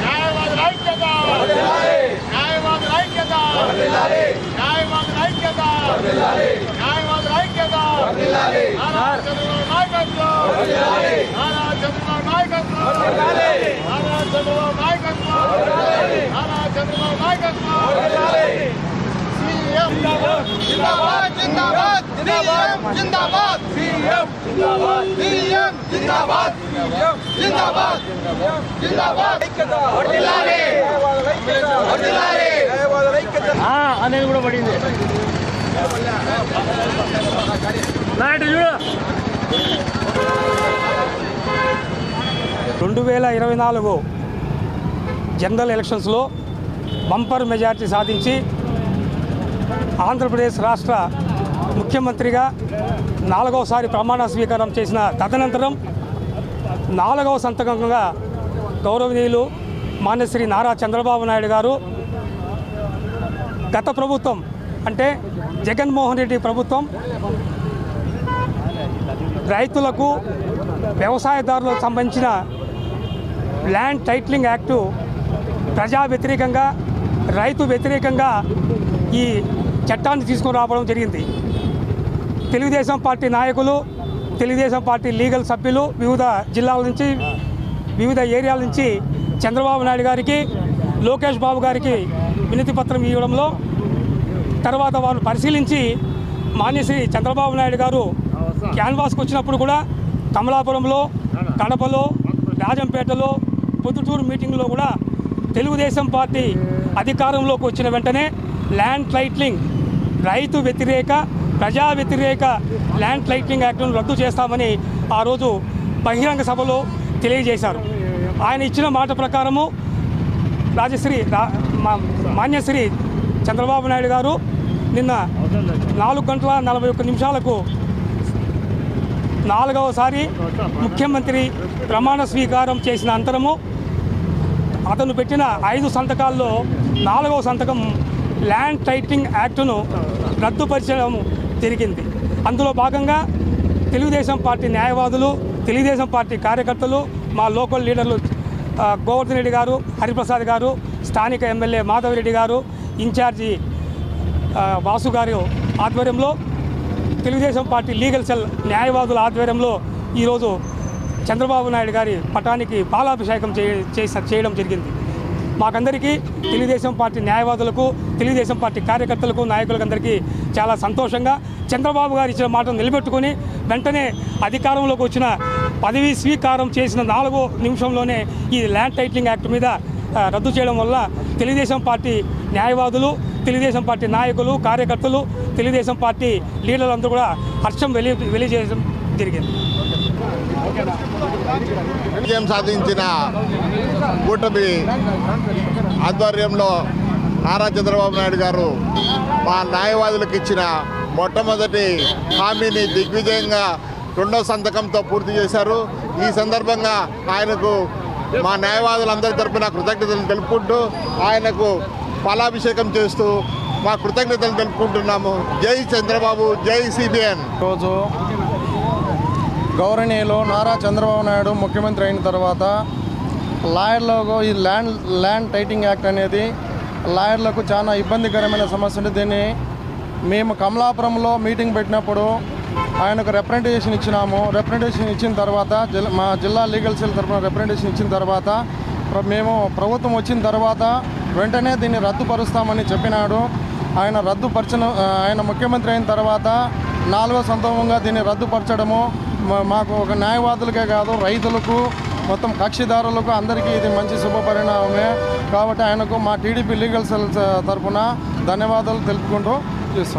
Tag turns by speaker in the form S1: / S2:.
S1: న్యాయవాదుల ఐక్యత! న్యాయవాదుల ఐక్యత! న్యాయవాదుల ఐక్యత! న్యాయవాదుల ఐక్యత! నారా చంద్రబాబు నాయకత్వం నారా చంద్రబాబు నాయకత్వం నారా చంద్రబాబు నాయకత్వం నారా చంద్రబాబు నాయకత్వం సీఎం జిందాబాద్ జిందాబాద్ జిందాబాద్ సీఎం జిందాబాద్ సీఎం జిందాబాద్ జిందాబాద్ జిందాబాద్
S2: అనేది కూడా పడింది. నాయుడు చూడు.
S3: రెండు వేల ఇరవై నాలుగు జనరల్ ఎలక్షన్స్లో బంపర్ మెజార్టీ సాధించి ఆంధ్రప్రదేశ్ రాష్ట్ర ముఖ్యమంత్రిగా నాలుగవసారి ప్రమాణ స్వీకారం చేసిన తదనంతరం నాలుగవ సంతకంగా గౌరవనీయులు మాన్యశ్రీ నారా చంద్రబాబు నాయుడు గారు గత ప్రభుత్వం అంటే జగన్మోహన్ రెడ్డి ప్రభుత్వం రైతులకు వ్యవసాయదారులకు సంబంధించిన ల్యాండ్ టైట్లింగ్ యాక్టు ప్రజా వ్యతిరేకంగా రైతు వ్యతిరేకంగా ఈ చట్టాన్ని తీసుకుని రావడం జరిగింది. తెలుగుదేశం పార్టీ నాయకులు తెలుగుదేశం పార్టీ లీగల్ సభ్యులు వివిధ జిల్లాల నుంచి వివిధ ఏరియాల నుంచి చంద్రబాబు నాయుడు గారికి లోకేష్ బాబు గారికి వినతి పత్రం ఇవ్వడంలో తర్వాత వారు పరిశీలించి మాన్యశ్రీ చంద్రబాబు నాయుడు గారు క్యాన్వాస్కి వచ్చినప్పుడు కూడా కమలాపురంలో కడపలో రాజంపేటలో పొద్దుటూరు మీటింగ్లో కూడా తెలుగుదేశం పార్టీ అధికారంలోకి వచ్చిన వెంటనే ల్యాండ్ టైట్లింగ్ రైతు వ్యతిరేక ప్రజా వ్యతిరేక ల్యాండ్ టైట్లింగ్ యాక్ట్ను రద్దు చేస్తామని ఆ రోజు బహిరంగ సభలో తెలియజేశారు. ఆయన ఇచ్చిన మాట ప్రకారము రాజశ్రీ మా- మాన్యశ్రీ చంద్రబాబు నాయుడు గారు నిన్న నాలుగు గంటల నలభై ఒక్క నిమిషాలకు నాలుగవసారి ముఖ్యమంత్రి ప్రమాణ స్వీకారం చేసిన అంతరము అతను పెట్టిన ఐదు సంతకాల్లో నాలుగవ సంతకం ల్యాండ్ టైటింగ్ యాక్టును రద్దుపరచడం జరిగింది. అందులో భాగంగా తెలుగుదేశం పార్టీ న్యాయవాదులు తెలుగుదేశం పార్టీ కార్యకర్తలు మా లోకల్ లీడర్లు గోవర్ధన్ రెడ్డి గారు హరిప్రసాద్ గారు స్థానిక ఎమ్మెల్యే మాధవరెడ్డి గారు ఇన్ఛార్జి వాసు గారు ఆధ్వర్యంలో తెలుగుదేశం పార్టీ లీగల్ సెల్ న్యాయవాదుల ఆధ్వర్యంలో ఈరోజు చంద్రబాబు నాయుడు గారి పటానికి పాలాభిషేకం చే చేయడం జరిగింది. మాకందరికీ తెలుగుదేశం పార్టీ న్యాయవాదులకు తెలుగుదేశం పార్టీ కార్యకర్తలకు నాయకులకు అందరికీ చాలా సంతోషంగా చంద్రబాబు గారు ఇచ్చిన మాటను నిలబెట్టుకొని వెంటనే అధికారంలోకి వచ్చిన పదవీ స్వీకారం చేసిన నాలుగో నిమిషంలోనే ఈ ల్యాండ్ టైటిలింగ్ యాక్ట్ మీద రద్దు చేయడం వల్ల తెలుగుదేశం పార్టీ న్యాయవాదులు తెలుగుదేశం పార్టీ నాయకులు కార్యకర్తలు తెలుగుదేశం పార్టీ లీడర్లందరూ కూడా హర్షం వెలి వెలియజేయడం జరిగింది.
S1: విజయం సాధించిన కూటమి ఆధ్వర్యంలో నారా చంద్రబాబు నాయుడు గారు మా న్యాయవాదులకు ఇచ్చిన మొట్టమొదటి హామీని దిగ్విజయంగా రెండో సంతకంతో పూర్తి చేశారు. ఈ సందర్భంగా ఆయనకు మా న్యాయవాదులందరి తరపున కృతజ్ఞతలు తెలుపుకుంటూ ఆయనకు పాలాభిషేకం చేస్తూ మా కృతజ్ఞతలు తెలుపుకుంటున్నాము. జై చంద్రబాబు జై సిబిఎన్
S4: రోజు గౌరవనీయులు నారా చంద్రబాబు నాయుడు ముఖ్యమంత్రి అయిన తర్వాత లాయర్లకు ఈ ల్యాండ్ ల్యాండ్ టైటింగ్ యాక్ట్ అనేది లాయర్లకు చాలా ఇబ్బందికరమైన సమస్య ఉంది. దీన్ని మేము కమలాపురంలో మీటింగ్ పెట్టినప్పుడు ఆయనకు రిప్రజెంటేషన్ ఇచ్చినాము. రిప్రజెంటేషన్ ఇచ్చిన తర్వాత జిల్లా మా జిల్లా లీగల్ సెల్ తరఫున రిప్రజెంటేషన్ ఇచ్చిన తర్వాత మేము ప్రభుత్వం వచ్చిన తర్వాత వెంటనే దీన్ని రద్దుపరుస్తామని చెప్పినాడు. ఆయన రద్దుపరచిన ఆయన ముఖ్యమంత్రి అయిన తర్వాత నాలుగో సందర్భంగా దీన్ని రద్దుపరచడము మా- మాకు ఒక న్యాయవాదులకే కాదు రైతులకు మొత్తం కక్షిదారులకు అందరికీ ఇది మంచి శుభపరిణామమే కాబట్టి ఆయనకు మా టీడీపీ లీగల్ సెల్ తరఫున ధన్యవాదాలు తెలుపుకుంటూ చూస్తాం.